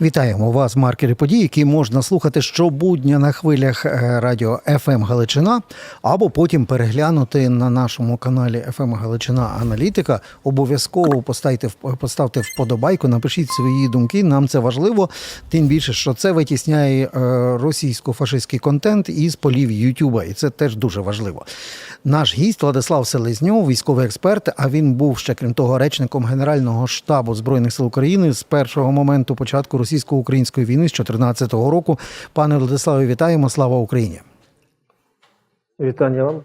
Вітаємо вас, маркери подій, які можна слухати щобудня на хвилях е, радіо FM Галичина, або потім переглянути на нашому каналі FM Галичина Аналітика. Обов'язково поставте поставте вподобайку, напишіть свої думки. Нам це важливо. Тим більше, що це витісняє е, російсько-фашистський контент із полів Ютуба, і це теж дуже важливо. Наш гість Владислав Селезньов, військовий експерт. А він був ще крім того речником Генерального штабу збройних сил України з першого моменту початку російсько-української війни з 2014 року. Пане Владиславе, вітаємо! Слава Україні! Вітання вам,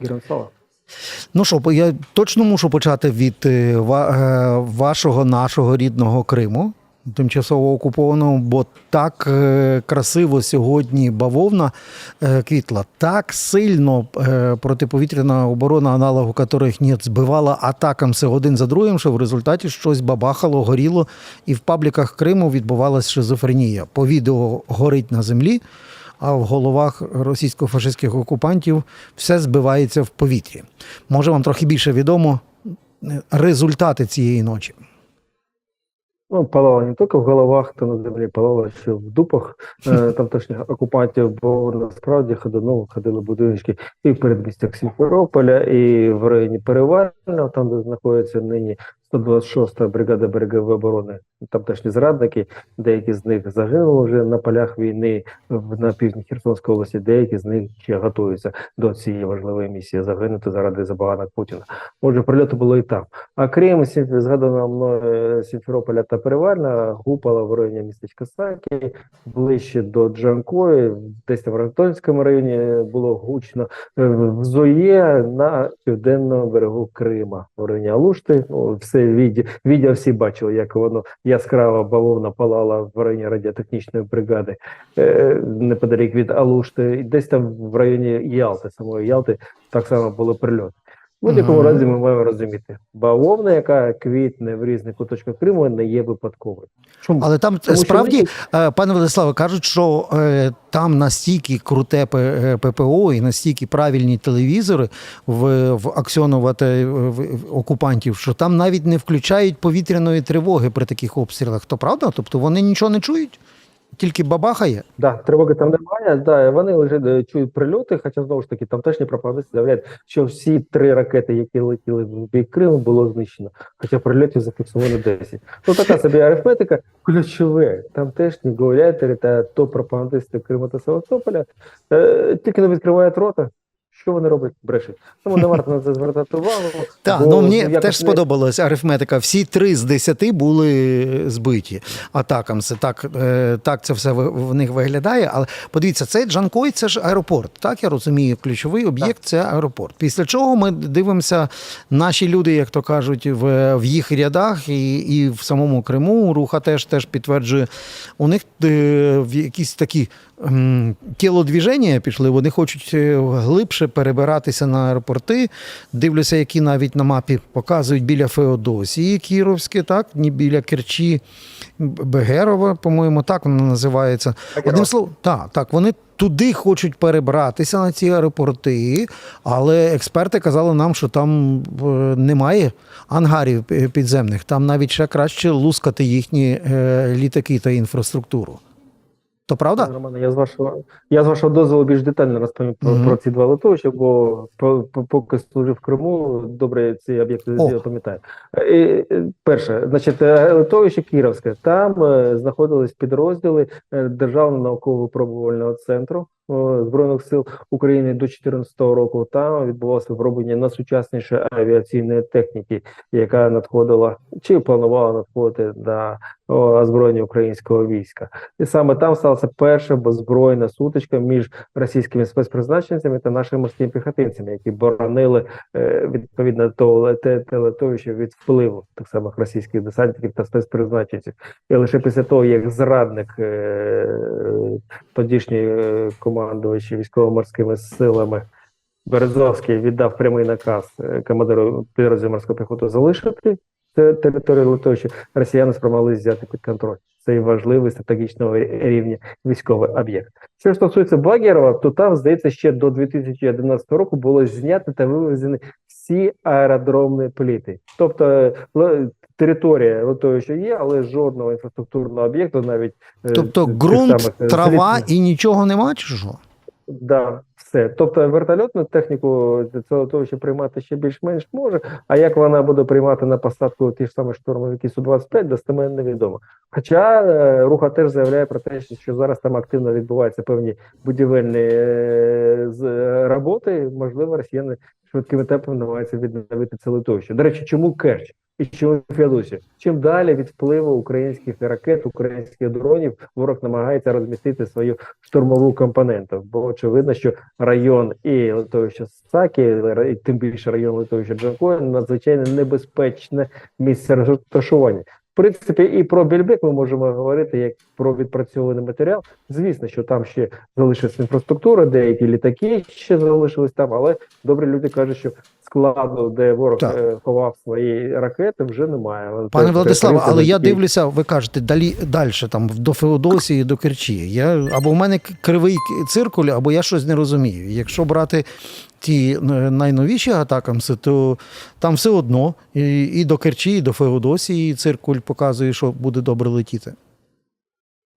Героям слава. Ну що, я точно мушу почати від е, е, вашого нашого рідного Криму, тимчасово окупованого, бо так е, красиво сьогодні бавовна е, квітла, так сильно е, протиповітряна оборона, аналогу яких нет, збивала атакамси один за другим, що в результаті щось бабахало, горіло, і в пабліках Криму відбувалася шизофренія. По відео горить на землі а в головах російсько-фашистських окупантів все збивається в повітрі. Може, вам трохи більше відомо результати цієї ночі. Ну, палало не тільки в головах, то на землі палало ще в дупах. Е, тамтешніх окупантів, бо насправді ходили, ходили будиночки і в передмістях Сімферополя, і в районі Перевального, там, де знаходиться нині 126-та бригада берегової оборони, тамтешні зрадники, деякі з них загинули вже на полях війни на півдні Херсонської області, деякі з них ще готуються до цієї важливої місії загинути заради забаганок Путіна. Отже, прильоти було і там. А крім згаданого мною Сімферополя та Перевальна, гупала в районі містечка Сакі, ближче до Джанкої, десь там в Антонському районі було гучно. Е, В Зоє на південному берегу Крима, в районі Алушти. Ну, все відео, відео всі бачили, як воно яскраво бавовна палала в районі радіотехнічної бригади е, неподалік від Алушти. Десь там в районі Ялти, самої Ялти, так само було прильот. В будь-якому разі ми маємо розуміти, бавовна, яка квітне в різних куточках Криму, не є випадковою. Чому? Але там Тому справді, ми- е, пане Владиславе, кажуть, що е, там настільки круте П- е, ППО і настільки правильні телевізори в, в аксьонувати в, в окупантів, що там навіть не включають повітряної тривоги при таких обстрілах. То правда? Тобто вони нічого не чують, тільки бабахає. Да, тривоги там немає. Да, вони лише чують прильоти, хоча знову ж таки тамтешні пропагандисти заявляють, що всі три ракети, які летіли в бік Криму, було знищено. Хоча прильотів зафіксовано 10. Ну така собі арифметика. Ключове, тамтешні гауляйтери та то пропагандисти Криму та Севастополя е, тільки не відкривають рота. Що вони роблять? Брешуть. Тому не варто на це звертати увагу. Так, ну мені якось теж не- сподобалась арифметика. Всі три з десяти були збиті атакам. Це так, е, так це все в, них виглядає. Але подивіться, це Джанкой, це ж аеропорт. Так я розумію, ключовий об'єкт це аеропорт. Після чого ми дивимося, наші люди, як то кажуть, в, в їх рядах і, і в самому Криму руха теж теж підтверджує. У них е, якісь такі м, тілодвіження пішли. Вони хочуть е, глибше перебиратися на аеропорти. Дивлюся, які навіть на мапі показують біля Феодосії Кіровське, так, ні біля Керчі Бегерова, по-моєму, так воно називається. Одним словом, так, так, вони туди хочуть перебратися на ці аеропорти, але експерти казали нам, що там е, немає ангарів підземних. Там навіть ще краще лускати їхні е, літаки та інфраструктуру. То правда? Романе, я з вашого я з вашого дозволу більш детально розповім про, Мгм. про ці два литовища, бо по- по- поки служив в Криму, добре ці об'єкти я пам'ятаю. Перше, значить, е, литовище Кіровське. Там е, знаходились підрозділи е, Державного науково-випробувального центру е, Збройних сил України до 2014 року. Там відбувалося вироблення найсучаснішої авіаційної техніки, яка надходила чи планувала надходити на озброєння українського війська. І саме там сталася перша беззбройна сутичка між російськими спецпризначенцями та нашими морськими піхотинцями, які боронили е, відповідно того те від впливу так само російських десантників та спецпризначенців. І лише після того, як зрадник е, тодішній е, командувач військово-морськими силами. Березовський віддав прямий наказ командиру підрозділу морської піхоти залишити те- територію литовища, росіяни спромогли взяти під контроль. Цей важливий стратегічного рівня військовий об'єкт. Що ж стосується Багірова, то там, здається, ще до 2011 року було знято та вивезені всі аеродромні пліти. Тобто е, територія готові, що є, але жодного інфраструктурного об'єкту, навіть е, Тобто ґрунт, е, трава і нічого нема, чи що? Да, все. Тобто вертольотну техніку що приймати ще більш-менш може. А як вона буде приймати на посадку ті ж самі штурмовики Су-25, достеменно невідомо. Хоча е, руха теж заявляє про те, що зараз там активно відбуваються певні будівельні е, з, е, роботи. Можливо, росіяни швидкими темпами намагаються відновити це литовище. До речі, чому Керч? І чому Феодосія? Чим далі від впливу українських ракет, українських дронів, ворог намагається розмістити свою штурмову компоненту. Бо очевидно, що район і литовище Сакі, і тим більше район литовища Джанкоя, надзвичайно небезпечне місце розташування. Принципі, і про Більбек ми можемо говорити як про відпрацьований матеріал. Звісно, що там ще залишилась інфраструктура, деякі літаки ще залишились там, але добрі люди кажуть, що складу, де ворог Так. е, ховав свої ракети, вже немає. Пане Владиславе, але я дивлюся, ви кажете, далі далі там до Феодосії, до Керчі. Я або в мене кривий циркуль, або я щось не розумію. Якщо брати ті е, найновіші гатакамси, то там все одно і, і до Керчі, і до Феодосії циркуль показує, що буде добре летіти.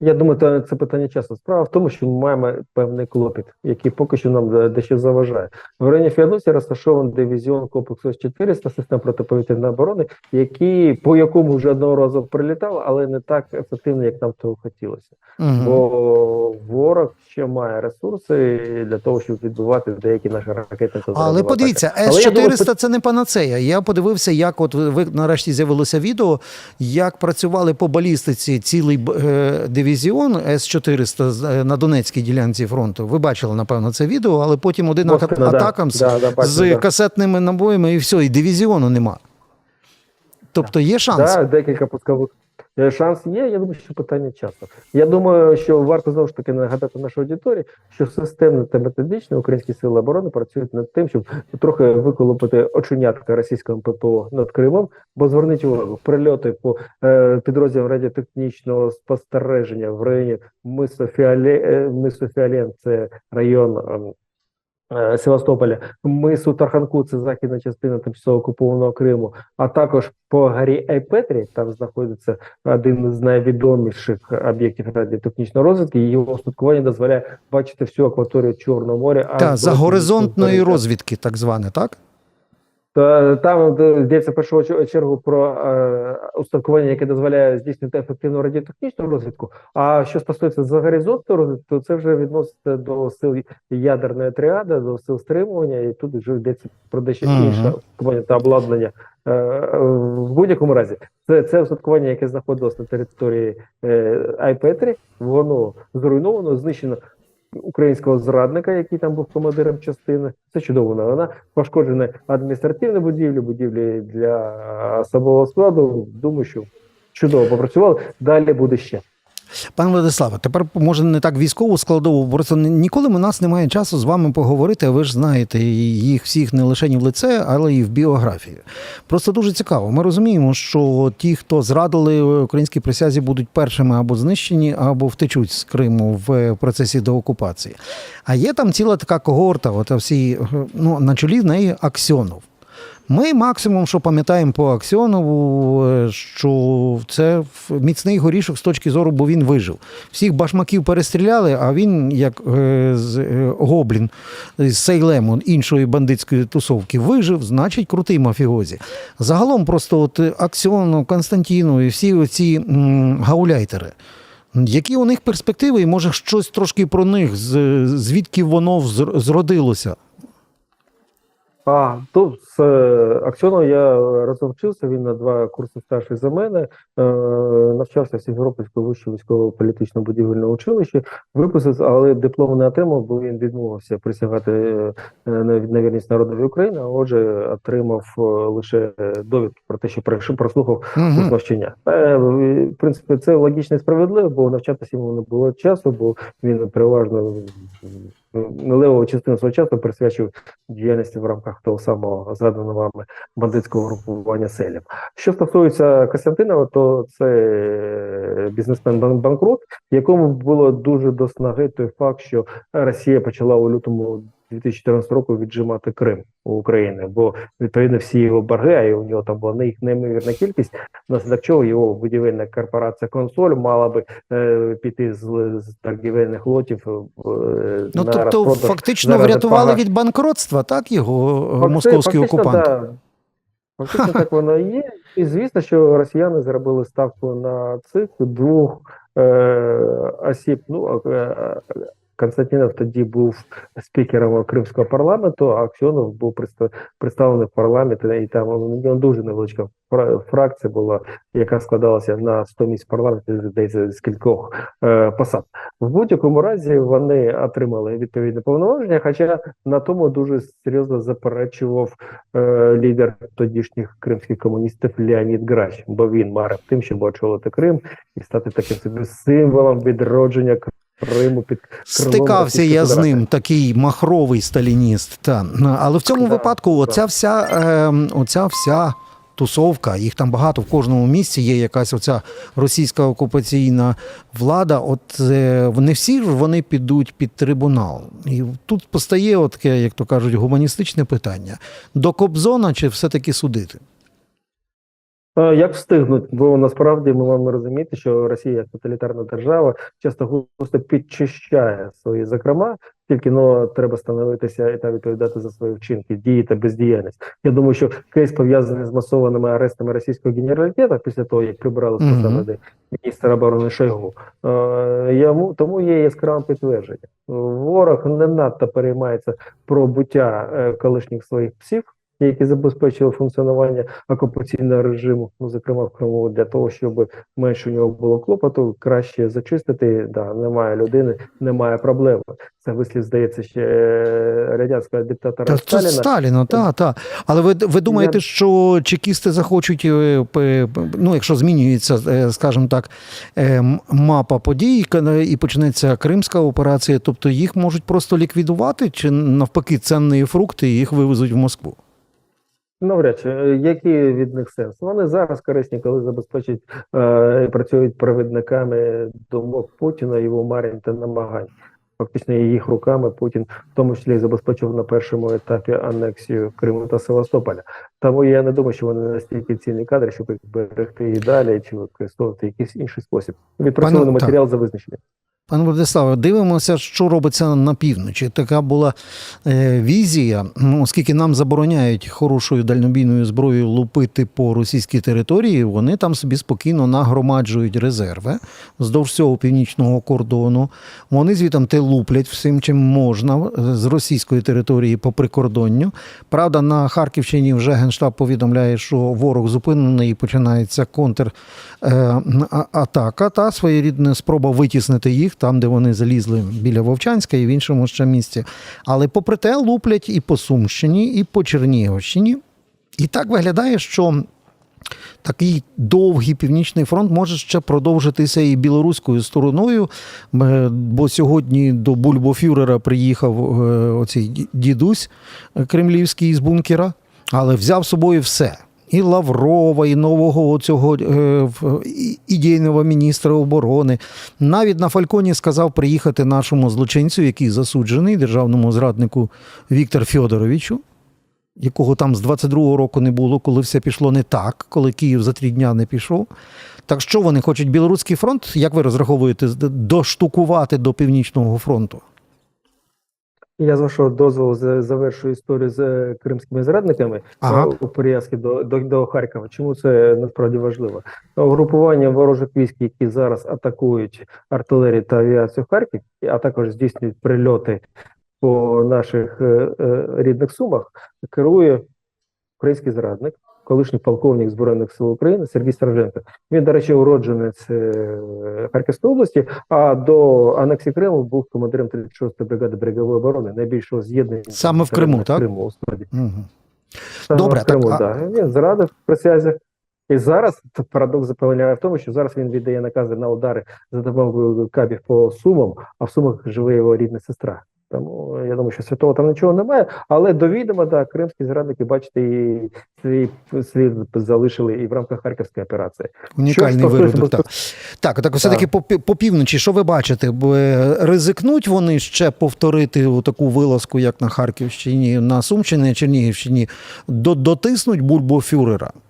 Я думаю, це, це питання часу. Справа в тому, що ми маємо певний клопіт, який поки що нам дещо заважає. В районі Феодосії розташований дивізіон комплексу С-400 систем протиповітряної оборони, який, по якому вже одного разу прилітав, але не так ефективно, як нам того хотілося. Угу. Бо ворог ще має ресурси для того, щоб відбивати деякі наші ракети. Але подивіться, думаю, С-400 це не панацея. Я подивився, як от ви нарешті з'явилося відео, як працювали по балістиці цілий е, дивізіон С-400 е, на Донецькій ділянці фронту. Ви бачили, напевно, це відео, але потім один Бостона, да. атакам з, Да, да, бачу, з да. касетними набоями, і все, і дивізіону нема. Тобто є шанс. Да, декілька пускових. Е, Шанс є, я думаю, що питання часу. Я думаю, що варто знову ж таки нагадати нашій аудиторії, що системно та методично українські сили оборони працюють над тим, щоб трохи виколопити оченятка російського ППО над Кримом, бо зверніть увагу, прильоти по е, підрозділам радіотехнічного спостереження в районі е, мисо це район. е, Севастополя, мису Тарханку, це західна частина тимчасово окупованого Криму, а також по горі Айпетрі, там знаходиться один з найвідоміших об'єктів радіотехнічної розвідки. Його устаткування дозволяє бачити всю акваторію Чорного моря. Та, за горизонтної розвідки, так зване, так? Та, Там йдеться в першу чергу про е, устаткування, яке дозволяє здійснити ефективну радіотехнічну розвідку. А що стосується за горизонтної розвідки, то це вже відноситься до сил ядерної тріади, до сил стримування, і тут вже йдеться про дещо Мгм. інше устаткування та обладнання. Е, е, в будь-якому разі, це, це устаткування, яке знаходилось на території е, Айпетрі, воно зруйновано, знищено українського зрадника, який там був командиром частини. Це чудово новина. Пошкоджена адміністративна будівля, будівлі для особового складу. Думаю, що чудово попрацювали. Далі буде ще. Пане Владиславе, тепер може не так військову складову, просто ніколи у нас немає часу з вами поговорити, а ви ж знаєте їх всіх не лише в лице, але і в біографії. Просто дуже цікаво. Ми розуміємо, що ті, хто зрадили українській присязі, будуть першими або знищені, або втечуть з Криму в процесі деокупації. А є там ціла така когорта, от всі, ну, на чолі в неї Аксьонов. Ми максимум, що пам'ятаємо по Аксьонову, е, що це міцний горішок з точки зору, бо він вижив. Всіх башмаків перестріляли, а він, як е, е, гоблін з Сейлему іншої бандитської тусовки, вижив, значить крутий мафіозі. Загалом просто от Аксьонов, Константіну і всі ці гауляйтери. Які у них перспективи, і може щось трошки про них, звідки воно зродилося? А тут з е, Аксьоном я разом вчився. Він на два курси старший за мене. Е, навчався в Сімферопольському вищому військово-політичному будівельному училищі. Виписався, але диплом не отримав, бо він відмовився присягати е, на вірність народові України. А отже, отримав е, лише довідки про те, що прослухав курс навчання. Е, В принципі, це логічно і справедливо, бо навчатися йому не було часу, бо він переважно левову частину свого часу присвячив діяльності в рамках того самого згаданого вами бандитського групування селів. Що стосується Костянтинова, то це е, бізнесмен бан- банкрут, якому було дуже до снаги той факт, що Росія почала у лютому 2014 року віджимати Крим у України, бо відповідно всі його борги, а у нього там була не- неймовірна кількість, внаслідок чого його будівельна корпорація консоль мала би е, піти з, з торгівельних лотів. е, Ну на тобто, розпродаж фактично врятували від банкротства, так його е, Факти- московські окупанти. Да. Фактично так воно і є. І звісно, що росіяни зробили ставку на цих двох е, осіб. Ну, е, е, Константинов тоді був спікером Кримського парламенту, а Аксьонов був представ- представлений в парламенті, і там дуже невеличка фра- фракція була, яка складалася на 100 місць в парламенті, здається, з кількох е, посад. В будь-якому разі вони отримали відповідне повноваження, хоча на тому дуже серйозно заперечував е, лідер тодішніх кримських комуністів Леонід Грач, бо він марив тим, щоб очолити Крим і стати таким собі символом відродження Криму під крилом Стикався я з ним, такий махровий сталініст. Та. Але в цьому Да, випадку да. оця вся, е, оця вся тусовка, їх там багато в кожному місці є якась оця російська окупаційна влада. От е, не всі ж вони підуть під трибунал. І тут постає, от таке, як то кажуть, гуманістичне питання: до Кобзона чи все-таки судити? Як встигнуть, бо насправді ми маємо розуміти, що Росія як тоталітарна держава часто густо підчищає свої закрома, тільки ну, треба становитися і та відповідати за свої вчинки, дії та бездіяльність. Я думаю, що кейс пов'язаний з масованими арестами російського генералітету після того, як прибрали з посади міністра оборони Шойгу, йому тому є яскравим підтвердження. Ворог не надто переймається про буття е, колишніх своїх псів. Які забезпечили функціонування окупаційного режиму, ну зокрема в Криму, для того, щоб менше у нього було клопоту, краще зачистити. Да, немає людини, немає проблеми. Це вислів здається ще е, радянського диктатора Та, це Сталіна. Сталіна, та, та. Але ви, ви думаєте, Я- що чекісти захочуть, е, ну, якщо змінюється, е, скажімо так, мапа подій і почнеться Кримська операція, тобто їх можуть просто ліквідувати, чи навпаки цінні фрукти їх вивезуть в Москву? Навряд чи Е, який від них сенс? Вони зараз корисні, коли забезпечують е, працюють провідниками думок Путіна, його марень та намагань. Фактично їх руками Путін, в тому числі, забезпечив на першому етапі анексію Криму та Севастополя. Тому я не думаю, що вони настільки цінні кадри, щоб їх берегти і далі, чи використовувати якийсь інший спосіб. Відпрацьований матеріал за визначенням. Пане Владиславе, дивимося, що робиться на півночі. Така була е, візія, ну, оскільки нам забороняють хорошою дальнобійною зброєю лупити по російській території, вони там собі спокійно нагромаджують резерви вздовж всього північного кордону. Вони звітом те луплять всім, чим можна з російської території по прикордонню. Правда, на Харківщині вже Генштаб повідомляє, що ворог зупинений і починається контр е, та своєрідна спроба витіснити їх там, де вони залізли біля Вовчанська і в іншому ще місці. Але попри те луплять і по Сумщині, і по Чернігівщині. І так виглядає, що такий довгий північний фронт може ще продовжитися і білоруською стороною. Е, Бо сьогодні до Бульбофюрера приїхав е, оцей дідусь е, кремлівський з бункера, але взяв з собою все. І Лаврова, і нового цього е, ідейного міністра оборони. Навіть на Фальконі сказав приїхати нашому злочинцю, який засуджений, державному зраднику Віктор Фьодоровичу, якого там з 22-го року не було, коли все пішло не так, коли Київ за три дня не пішов. Так що вони хочуть білоруський фронт, як ви розраховуєте, доштукувати до Північного фронту? Я з вашого дозволу завершую завершу історію з е, кримськими зрадниками Ага. е, у прив'язки до, до, до Харкова. Чому це насправді важливо? Угрупування ворожих військ, які зараз атакують артилерію та авіацію Харків, а також здійснюють прильоти по наших е, е, рідних сумах, керує український зрадник, колишній полковник Збройних сил України Сергій Староженко. Він, до речі, уродженець е, Харківської області, а до анексії Криму був командиром 36-ї бригади берегової оборони, найбільшого з'єднання Саме в Криму, так? Криму у складі. Угу. Саме Добре, в Криму, так, да. Він зрадив присязі. І зараз парадокс заполягає в тому, що зараз він віддає накази на удари за допомогою кабів по сумам, а в сумах живе його рідна сестра. Тому я думаю, що святого там нічого немає. Але до відома, да, кримські зрадники, бачите, і свій слід залишили і в рамках Харківської операції. Унікальний виродок. Так, так, так все-таки по, по півночі, що ви бачите? Бо, е, Ризикнуть вони ще повторити таку вилазку, як на Харківщині, на Сумщині, Чернігівщині, до, дотиснуть бульбу фюрера. А,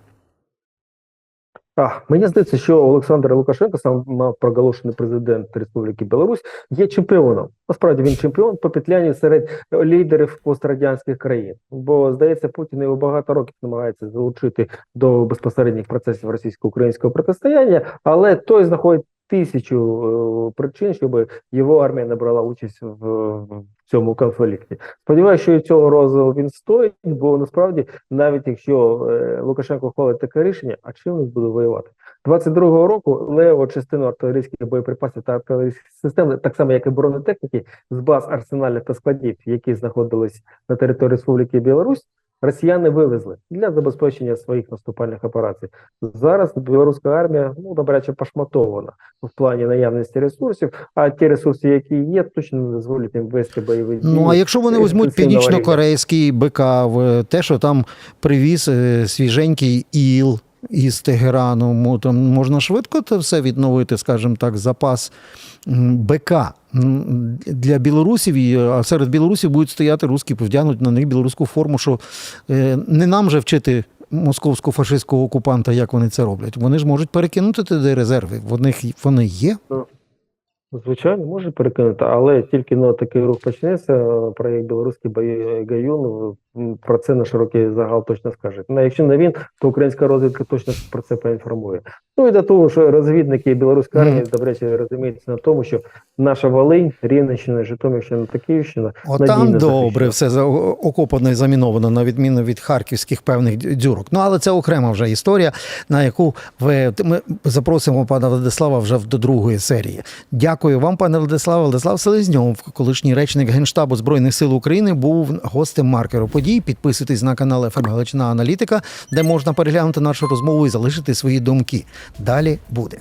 мені здається, що Олександр Лукашенко, сам проголошений президент Республіки Білорусь, є чемпіоном. Насправді він чемпіон по петлянні серед лідерів пострадянських країн. Бо здається, Путін його багато років намагається залучити до безпосередніх процесів російсько-українського протистояння, але той знаходить тисячу е, причин, щоб його армія не брала участь в, цьому конфлікті. Сподіваюся, що і цього разу він стоїть, бо насправді, навіть якщо е, Лукашенко ухвалить таке рішення, а чим він буде воювати? 22-го року лево частину артилерійських боєприпасів та артилерійських систем, так само як і бронетехніки, з баз арсеналів та складів, які знаходились на території Республіки Білорусь, росіяни вивезли для забезпечення своїх наступальних операцій. Зараз білоруська армія ну добряче пошматована в плані наявності ресурсів, а ті ресурси, які є, точно не дозволять їм вести бойові дії. Ну а якщо вони візьмуть північно-корейський БК, те, що там привіз е, свіженький іл із Тегерану, там можна швидко це все відновити, скажімо так, запас БК для білорусів, а серед білорусів будуть стояти русські, повдягнуть на них білоруську форму, що е, не нам же вчити. Московського фашистського окупанта, як вони це роблять. Вони ж можуть перекинути туди резерви. В них вони є. Звичайно, може перекинути, але тільки на такий рух почнеться, проєкт білоруський гаюн про це на широкий загал точно скаже. Ну, якщо не він, то українська розвідка точно про це поінформує. Ну і до того, що розвідники білоруської армії добряче розуміються на тому, що наша Волинь, Рівненщина, Житомирщина та Київщина Отам надійно добре, все окопано і заміновано, на відміну від харківських певних дзюрок. Ну, але це окрема вже історія, на яку ви, ми запросимо пана Владислава вже в- до другої серії. Дякую вам, пане Владиславе. Владислав Селезньов, колишній речник Генштабу Збройних сил України, був гостем маркеру подій. Підписуйтесь на канал ФМ Галичина Аналітика, де можна переглянути нашу розмову і залишити свої думки. Далі буде.